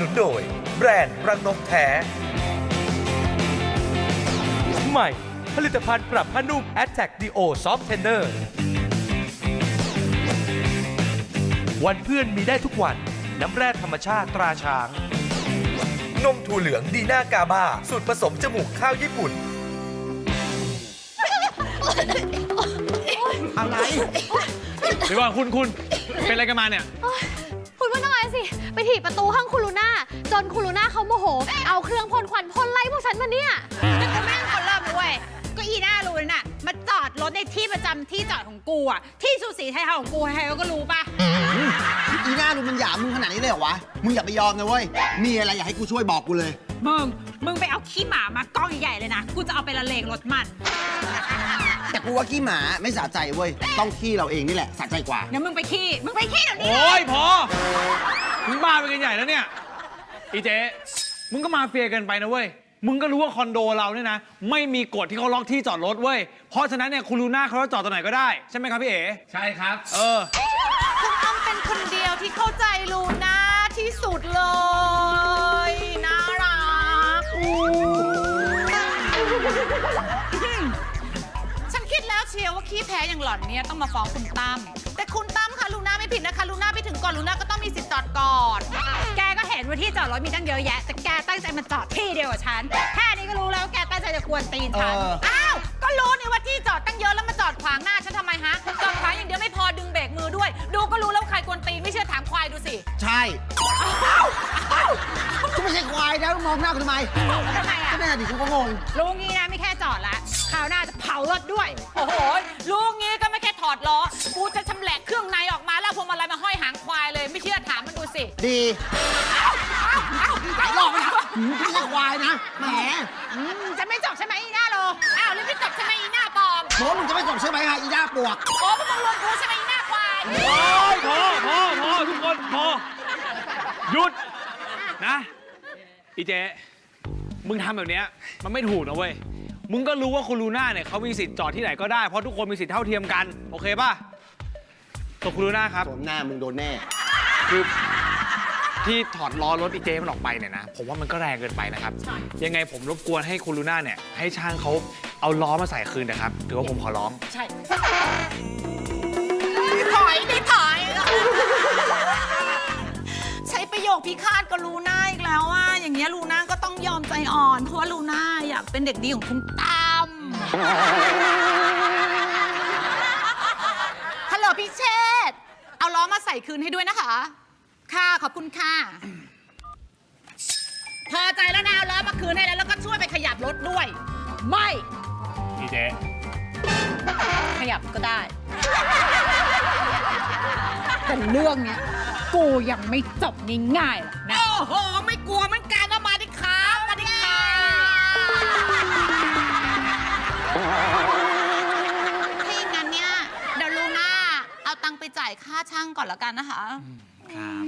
นุนโดย แบรนด์รังนกแท้ ใหม่ ผลิตภัณฑ์ปรับผ้านุ่ม a t t a c Dio Soft Tender วันเพื่อนมีได้ทุกวัน น้ำแร่ธรรมชาติตราช้าง นมถั่วเหลืองดีน่ากาบาสูตรผสมจมูกข้าวญี่ปุ่น อะไร เดี๋ยวก่อนคุณคุณเป็นอะไรกันมาเนี่ย คุณว่าน้อยสิ ไปถีบประตูห้องคุณลูน่าจนคุณลูน่าเขาโมโห เอาเครื่องพ่นควันพ่นไล่พวกฉันมาเนี่ยแต่กูแม่งคนเริ่มนะเว้ยก็อีหน้ารู้น่ะมาจอด รถในที่ประจำที่จอดของกูอะที่สูสีไทยเฮาของกูใครๆก็รู้ปะอีหน้ารู้มันหยามมึงขนาดนี้เลยเหรอวะ มึงอย่าไปยอมนะเว้ย มีอะไรอยากให้กูช่วยบอกกูเลย มึง มึงไปเอาขี้หมามากล้องใหญ่ๆเลยนะ กูจะเอาไปละเลงรถมัน แต่กูว่าขี้หมาไม่สะใจเว้ย ต้องขี้เราเองนี่แหละสะใจกว่า เดี๋ยวมึงไปขี้ มึงไปขี้เดี๋ยวนี้ โอ้ยพอ มึงบ้าไปกันใหญ่แล้วเนี่ย อีเจ๊มึงก็มาเฟียเกันไปนะเว้ย มึงก็รู้ว่าคอนโดเราเนี่ยนะ ไม่มีกฎที่เขาล็อกที่จอดรถเว้ย เพราะฉะนั้นเนี่ยคุณลูน่าเขาจะจอดตรงไหนก็ได้ ใช่ไหมครับพี่เอ๋ใช่ครับ เออ คุณอ้อมเป็นคนเดียวที่เข้าใจลูน่าที่สุดเลย น่ารักฉันคิดแล้วเชียวว่าขี้แพ้อย่างหล่อนเนี่ยต้องมาฟ้องคุณตั้มแต่คุณตั้มคะลูน่าไม่ผิดนะคะลูน่าไปถึงก่อนลูน่าก็ต้องมีสิทธิ์จอดก่อน แกก็เห็น ว่าที่จอดรถมีตั้งเยอะแยะ แต่แกตั้งใจมาจอดที่เดียวกับฉัน แค่นี้ก็รู้แล้วว่าแกตั้งใจจะกวนตีนฉัน เออ อ้าว ก็รู้นี่ว่าที่จอดตั้งเยอะแล้วมาจอดขวางหน้าฉันทำไมฮะ จอดขวางอย่างเดียวไม่พอดึงเบรกมือด้วย ดูก็รู้แล้วใครกวนตีนไม่เชื่อถามควายดูสิใช่กูไม่ใช่ควายนะมึงมองหน้ากูทำไมทำไมก็อะแน่ดิกูก็งงลุงงี้นะไม่แค่จอดละคราวหน้าจะเผารถด้วย โอ้โหลุงงี้ก็ไม่แค่ถอดล้อ กูจะชำแหละเครื่องในออกมาแล้วพวงมาลัยมาห้อยหางควายเลย ไม่เชื่อถามมันดูสิ ดีหลายร อบแล้วหืมกูไม่ใช่ควายนะแหมจะไม่จบใช่ไหมอีหน้าโลอ้าวแล้วไม่จบใช่ไหมอีหน้าปลอมบอกว่ามึงจะไม่จบใช่ไหมฮะอีหน้าปวก โอ้พวกมึงรวมกูใช่ไหมอีหน้าควายโอ้ยพอพอพอทุกคนพอหยุดนะอีเจ๊มึงทำแบบเนี้ยมันไม่ถูกนะเว้ย มึงก็รู้ว่าคุณลูน่าเนี่ยเขามีสิทธิ์จอดที่ไหนก็ได้ เพราะทุกคนมีสิทธิ์เท่าเทียมกัน โอเคป่ะตัวคุณลูน่าครับสมหน้ามึงโดนแน่ คือ ที่ถอดล้อรถอีเจมันออกไปเนี่ยนะ ผมว่ามันก็แรงเกินไปนะครับ ยังไงผมรบกวนให้คุณลูน่าเนี่ย ให้ช่างเขาเอาล้อมาใส่คืนนะครับ ถือว่าผมขอร้อง ใช่ถอยดิถอย ใช้ประโยคพิฆาตกับลูน่าอีกแล้วอะอย่างเงี้ยลูน่าก็ต้องยอมใจอ่อน เพราะว่าลูน่าอยากเป็นเด็กดีของคุณตั้มฮัลโหลพี่เชษฐ์เอาล้อมาใส่คืนให้ด้วยนะคะ ค่ะ ขอบคุณค่ะ พอใจแล้วนะเอาล้อมาคืนให้แล้วแล้วก็ช่วยไปขยับรถด้วย ไม่อีเจขยับก็ได้ แต่เรื่องเนี้ย กูยังไม่จบง่ายๆหรอกนะ โอ้โห ไม่กลัวเหมันกาายค่าช่างก่อนแล้วกันนะคะ ครับ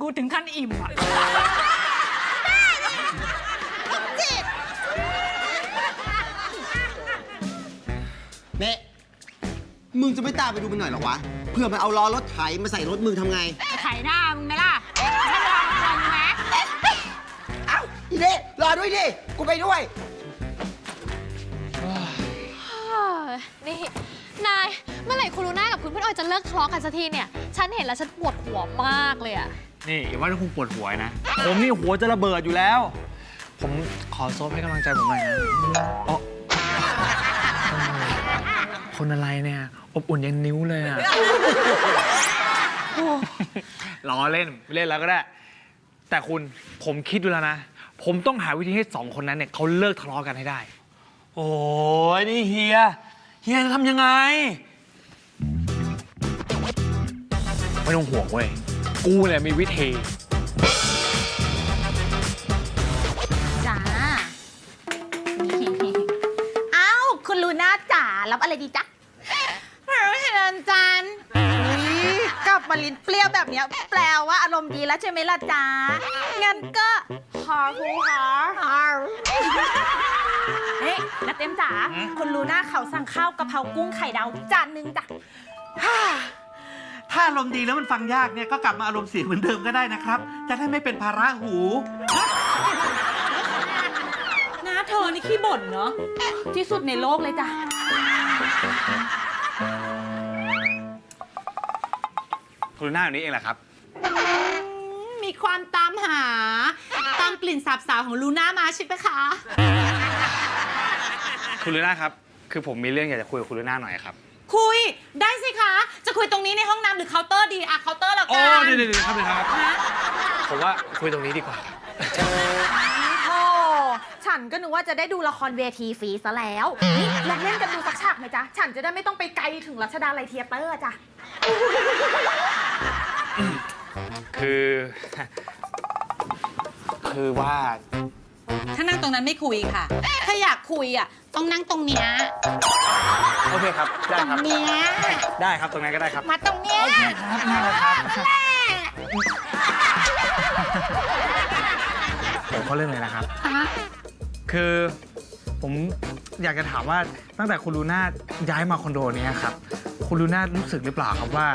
กูถึงขั้นอิ่มอะเน่มึงจะไม่ตามไปดูมันหน่อยเหรอวะ เพื่อมันเอาล้อรถไถมาใส่รถมึงทำไงไถหน้ามึงไหมล่ะให้ลองลองไหม เอ้าอีเน่รอด้วยดิ กูไปด้วย นี่ นาย เมื่อไหร่คุณลูน่ากับคุณเพื่อนออยจะเลิกทะเลาะกันสักทีเนี่ย ฉันเห็นแล้วฉันปวดหัวมากเลยอะนี่อย่าว่าแต่คุณปวดหัวนะ ผมนี่หัวจะระเบิดอยู่แล้ว ผมขอโซฟให้กำลังใจผมหน่อยนะอ๋อคนอะไรเนี่ย อบอุ่นยันนิ้วเลยอะล้อเล่นไม่เล่นแล้วก็ได้ แต่คุณผมคิดดูแล้วนะ ผมต้องหาวิธีให้สองคนนั้นเนี่ยเขาเลิกทะเลาะกันให้ได้ โอ้ยนี่เฮีย เฮียจะทำยังไง ไม่ต้องห่วงเว้ย กูเนี่ยมีวิธี จ้าเอ้าคุณลูน่าจ๋ารับอะไรดีจ๊ะเห็นจันกลับมาลิ้นเปรี้ยวแบบเนี้ยแปลว่าอารมณ์ดีแล้วใช่ไหมล่ะจ๊ะงั้นก็ฮาฮูฮาฮา เฮ้ยนัดเต็มจ๋าคุณลูน่าเขาสั่งข้าวกะเพรากุ้งไข่ดาวจานหนึงจ้ะฮ่าถ้าอารมณ์ดีแล้วมันฟังยากเนี่ยก็กลับมาอารมณ์เสียเหมือนเดิมก็ได้นะครับ จะได้ไม่เป็นภาระหู น้าเธอนี่ขี้บ่นเนาะที่สุดในโลกเลยจ้ะ คุณลูน่าอยู่นี่เองแหละครับ มีความตามหา ตามกลิ่นสาบสาวของลูน่ามาใช่ไหมคะ คุณลูน่าครับ คือผมมีเรื่องอยากจะคุยกับคุณลูน่าหน่อยครับ คุยได้สิคะ จะคุยตรงนี้ในห้องน้ำหรือเคาน์เตอร์ดีอะเคาน์เตอร์ละโอ้กันเดี๋ยวเดี๋ยวครับเดี๋ยวครับ ฮะผมว่าคุยตรงนี้ดีกว่าครับ โอ้ฉันก็นึกว่าจะได้ดูละครเวทีฟรีซะแล้วนี่ลองเล่นกันดูสักฉากไหมจ๊ะ ฉันจะได้ไม่ต้องไปไกลถึงรัชดาลัยเทียเตอร์จ้ะ คือ คือว่า ถ้านั่งตรงนั้นไม่คุยค่ะ ถ้าอยากคุยอะต้องนั่งตรงเนี้ยโอเคครับ ได้ตรงครับ เนี้ยได้ครับ ตรงนั้นก็ได้ครับ มาตรงเนี้ยครับนั่งเลยครับ ผมเข้าเรื่องเลยนะครับคือผมอยากจะถามว่าตั้งแต่คุณลูน่าย้ายมาคอนโดเนี้ยครับ คุณลูน่ารู้สึกหรือเปล่าครับว่า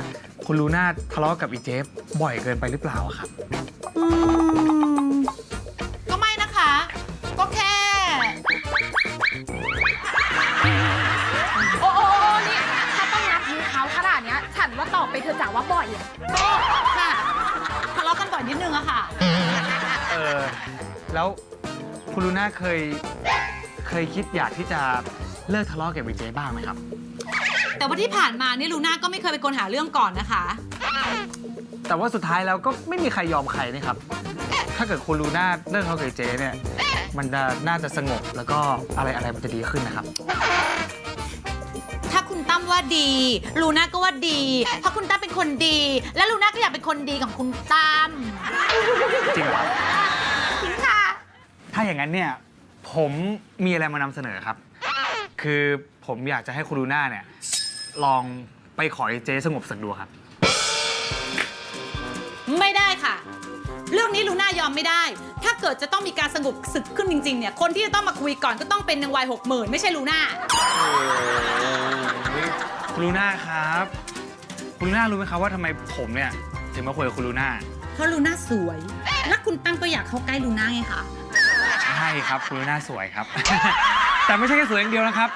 คุณลูน่าทะเลาะกับอีเจฟบ่อยเกินไปหรือเปล่าอะครับ อืม ว่าบ่อยอะก็ค่ะทะเลาะกันบ่อยนิดนึงอะค่ะ เออ แล้วคุณลูน่าเคย เคยคิดอยากที่จะเลิกทะเลาะกับอีเจบ้างไหมครับ แต่ว่าที่ผ่านมานี่ลูน่าก็ไม่เคยเป็นคนหาเรื่องก่อนนะคะ แต่ว่าสุดท้ายแล้วก็ไม่มีใครยอมใครนะครับ ถ้าเกิดคุณลูน่าเลิกทะเลาะกับอีเจเนี่ย มันจะน่าจะสงบแล้วก็อะไรอะไรมันจะดีขึ้นนะครับถ้า คุณตั้มว่าดี ลูน่าก็ว่าดี เพราะคุณตั้มเป็นคนดี และลูน่าก็อยากเป็นคนดีของคุณตั้มจริงเหรอจริงค่ะ ถ้าอย่างนั้นเนี่ย ผมมีอะไรมานำเสนอครับ คือผมอยากจะให้คุณลูน่าเนี่ย ลองไปขอไอ้เจสงบศึกดูครับ ไม่ได้ค่ะ เรื่องนี้ลูน่ายอมไม่ได้ ถ้าเกิดจะต้องมีการสงบศึกขึ้นจริงๆเนี่ย คนที่จะต้องมาคุยก่อนก็ต้องเป็นนางวายหกหมื่นไม่ใช่ลูน่า คุณลูน่าครับ คุณลูน่ารู้ไหมครับว่าทำไมผมเนี่ยถึงมาคุยกับคุณลูน่า เพราะลูน่าสวย และคุณตั้มก็อยากเข้าใกล้ลูน่าไงคะใช่ครับคุณลูน่าสวยครับ แต่ไม่ใช่แค่สวยอย่างเดียวนะครับ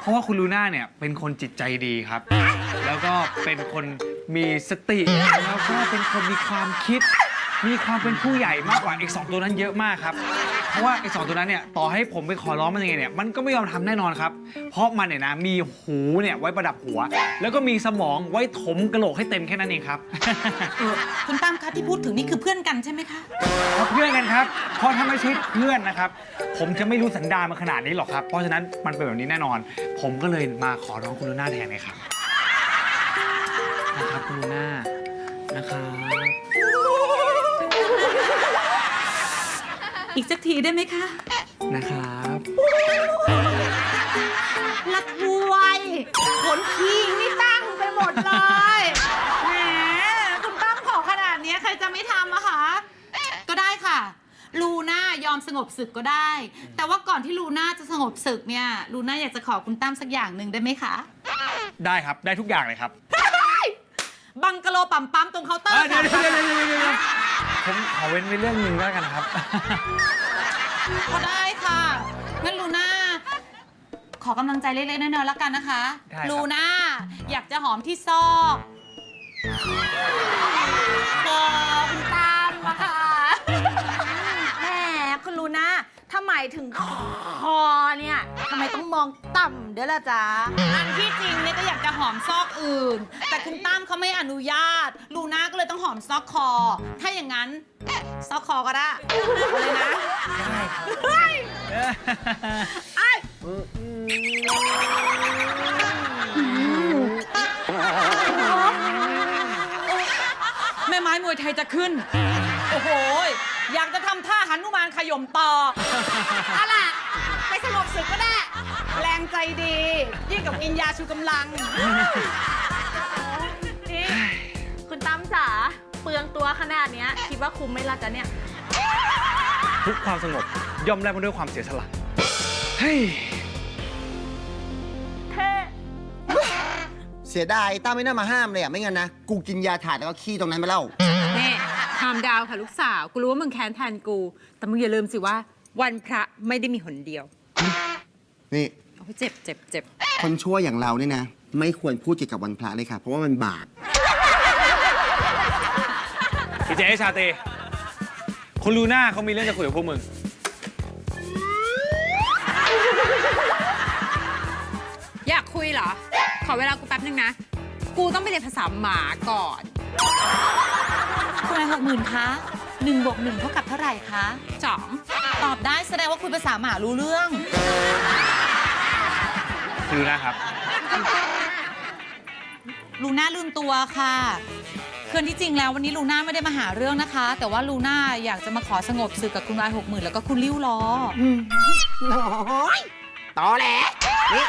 เพราะว่าคุณลูน่าเนี่ยเป็นคนจิตใจดีครับ แล้วก็เป็นคนมีสติแล้วก็เป็นคนมีความคิด มีความเป็นผู้ใหญ่มากกว่าอีกสองตัวนั้นเยอะมากครับ เพราะว่าไอ้สองตัวนั้นเนี่ยต่อให้ผมไปขอร้องมันยังไงเนี่ยมันก็ไม่ยอมทำแน่นอนครับ เพราะมันเนี่ยนะมีหูเนี่ยไว้ประดับหัว แล้วก็มีสมองไว้ถมกระโหลกให้เต็มแค่นั้นเองครับ เออคุณตั้มคะที่พูดถึงนี่คือเพื่อนกันใช่ไหมคะ ครับเพื่อนกันครับ เพราะถ้าไม่ใช่เพื่อนนะครับ ผมจะไม่รู้สันดานมาขนาดนี้หรอกครับ เพราะฉะนั้นมันเป็นแบบนี้แน่นอน ผมก็เลยมาขอร้องคุณลูน่าแทนเลยครับ นะครับคุณลูน่า อีกสักทีได้ไหมคะ นะครับ ละทวยขนคิงนี่ตั้งไปหมดเลย แหม คุณตั้มขอขนาดเนี้ยใครจะไม่ทำอะคะ ก็ได้ค่ะ ลูน่ายอมสงบศึกก็ได้ แต่ว่าก่อนที่ลูน่าจะสงบศึกเนี่ย ลูน่าอยากจะขอคุณตั้มสักอย่างหนึ่งได้ไหมคะ ได้ครับ ได้ทุกอย่างเลยครับบังกะโลปั๊มปั๊มตรงเคาน์เตอร์เดี๋ยวค่ะ เดี๋ยวเดี๋ยวเดี๋ยวเดี๋ยว ผมขอเว้นไว้เรื่องหนึ่งแล้วกันครับ ก็ได้ค่ะงั้นลูน่าขอกำลังใจเล็กๆน้อยๆแล้วกันนะคะได้ครับ ลูน่าอยากจะหอมที่ซอกคอคุณตามอะค่ะ แหมคุณลูน่าถ้าหมายถึงคอเนี่ย ทำไมต้องมองต่ำด้วยล่ะจ๊ะ อันที่จริงเนี่ยก็อยากจะหอมซอกอื่น แต่คุณตั้มเขาไม่อนุญาต ลูน่าก็เลยต้องหอมซอกคอ ถ้าอย่างนั้น ซอกคอก็ได้เอาเลยนะแม่ไม้มวยไทยจะขึ้น โอ้โห อยากจะทำท่าหันุมานขย่มต่อ เอาล่ะ ไปสงบศึกก็ได้ แรงใจดี ยิ่งกับกินยาชูกำลัง นี่คุณตั้มจ๋าเปลืองตัวขนาดเนี้ย คิดว่าคุ้มไหมล่ะจ๊ะเนี่ย ทุกความสงบย่อมแลกมาด้วยความเสียสละเฮ้ยเท่สเสียดายต้าไม่น่ามาห้ามเลยอะ ไม่งั้นนะ กูกินยาถ่ายแล้วก็ขี้ตรงนั้นไปแล้วนี่ทามดาวค่ะลูกสาว กูรู้ว่ามึงแค้นแทนกู แต่มึงอย่าลืมสิว่า วันพระไม่ได้มีหนเดียว นี่โอ้ยเจ็บเจ็บเจ็บคนชั่วอย่างเราเนี่ยนะ ไม่ควรพูดเกี่ยวกับวันพระเลยค่ะ เพราะว่ามันบาปอีเจ๊ชาเตคุณลูน่าเขามีเรื่องจะคุยกับพวกมึง อยากคุยเหรอ ขอเวลากูแป๊บนึงนะ กูต้องไปเรียนภาษาหมาก่อน คุณนายหกหมื่นคะหนึ่งบวกหนึ่งเท่ากับเท่าไหร่คะ สอง ตอบได้แสดงว่าคุยภาษาหมารู้เรื่อง คุณลูน่าครับ ลูน่าลืมตัวค่ะคือที่จริงแล้ววันนี้ลูน่าไม่ได้มาหาเรื่องนะคะ แต่ว่าลูน่าอยากจะมาขอสงบศึกกับคุณนายหกหมื่นแล้วก็คุณริ้วล้ออน้อยตอแหลนี่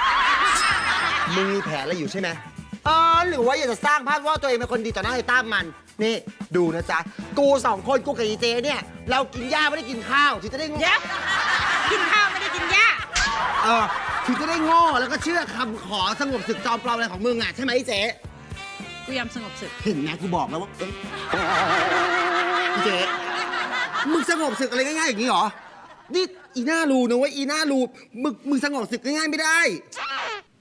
มึงมีแผนอะไรอยู่ใช่ไหมเออหรือว่าอยากจะสร้างภาพว่าตัวเองเป็นคนดีต่อหน้าไอ้ต้ามมัน นี่ดูนะจ๊ะ กูสองคนกูกับอีเจเนี่ย เรากินหญ้าไม่ได้กินข้าวถึงจะได้เดี๋ยวกินข้าวไม่ได้กินหญ้าเออ ถึงจะได้โง่แล้วก็เชื่อคำขอสงบศึกจอมปลอมอะไรของมึงอะใช่ไหมไอ้เจ๊กูยอมสงบศึก เห็นไหมกูบอกแล้วว่าเอ้ยอีเจ๊มึงสงบศึกอะไรง่ายๆอย่างนี้เหรอนี่อีหน้ารูนะเว่าอีหน้ารูมึงมึงสงบศึกง่ายๆไม่ได้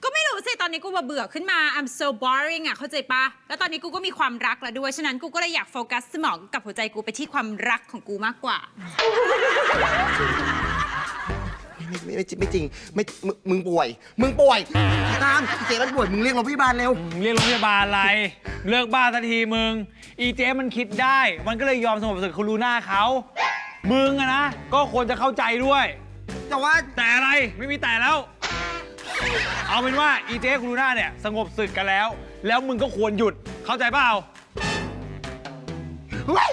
ก็ไม่รู้สิ ตอนนี้กูมาเบื่อขึ้นมา I'm so boring อะ เข้าใจปะ แล้วตอนนี้กูก็มีความรักแล้วด้วย ฉะนั้นกูก็เลยอยากโฟกัสสมองกับหัวใจกูไปที่ความรักของกูมากกว่า ไม่ไม่ไม่จริงไม่จริงไม่มึงมึงป่วย มึงป่วยตามเจ๊มันป่วยมึงเรียกโรงพยาบาลเร็วเรียกโรงพยาบาลอะไร เลิกบ้าสักทีมึง อีเจ๊มันคิดได้ มันก็เลยยอมสงบศึกคุณลูน่าเขา มึงอะนะ ก็ควรจะเข้าใจด้วย แต่ว่าแต่อะไรไม่มีแต่แล้ว เอาเป็นว่าอีเจ๊คุณลูน่าเนี่ยสงบศึกกันแล้ว แล้วมึงก็ควรหยุดเข้าใจเปล่า เฮ้ย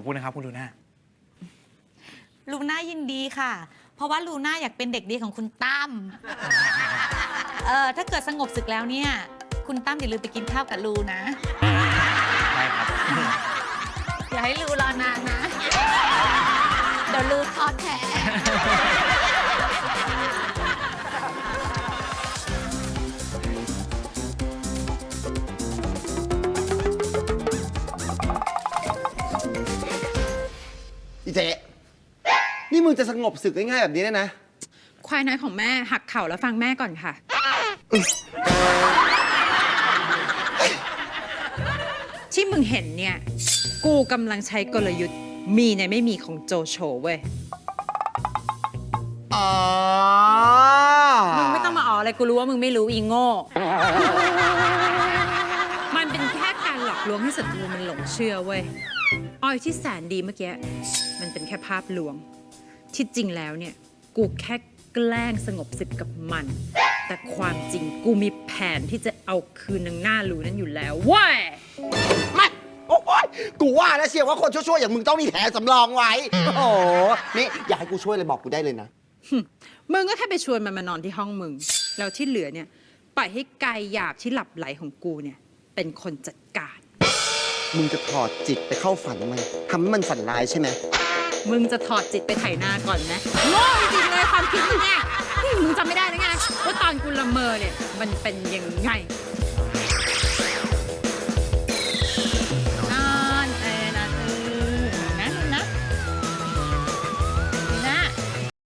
อบคุณนะครับคุณลูน่า ลูน่ายินดีค่ะ เพราะว่าลูน่าอยากเป็นเด็กดีของคุณตั้มเออถ้าเกิดสงบศึกแล้วเนี่ย คุณตั้มอย่าลืมไปกินข้าวกับลูนะใช่ครับ อย่าให้ลูรอนานนะ เดี๋ยวลูทอดแท้ อีเจ๊นี่มึงจะสงบศึกง่ายๆแบบนี้ได้นะ ควายน้อยของแม่หักเข่าแล้วฟังแม่ก่อนค่ะ ที่มึงเห็นเนี่ย กูกำลังใช้กลยุทธ์มีในไม่มีของโจโฉเว้ย อ๋อมึงไม่ต้องมาอ๋ออะไรกูรู้ว่ามึงไม่รู้อีโง่มันเป็นแค่ การหลอกลวงให้ศัตรูมันหลงเชื่อเว้ยออยที่แสนดีเมื่อกี้มันเป็นแค่ภาพลวง ที่จริงแล้วเนี่ย กูแค่แกล้งสงบศึกกับมัน แต่ความจริงกูมีแผนที่จะเอาคืนนางหน้ารู้นั้นอยู่แล้วเว้ยไม่โอ้ยกูว่าแล้วเชียวว่าคนชั่วๆอย่างมึงต้องมีแผนสำรองไว้ โอ้โห นี่อยากให้กูช่วยเลยบอกกูได้เลยนะมึงก็แค่ไปชวนมันมานอนที่ห้องมึง แล้วที่เหลือเนี่ยปล่อยให้กายหยาบที่หลับไหลของกูเนี่ย เป็นคนจัดการ มึงจะถอดจิตไปเข้าฝันมันทำให้มันฝันร้ายใช่ไหมมึงจะถอดจิตไปไถนาก่อนไหมโง่จริงเลยความคิดมึงเนี่ยนี่มึงจำไม่ได้นะไงว่าตอนกูละเมอเนี่ยมันเป็นยังไง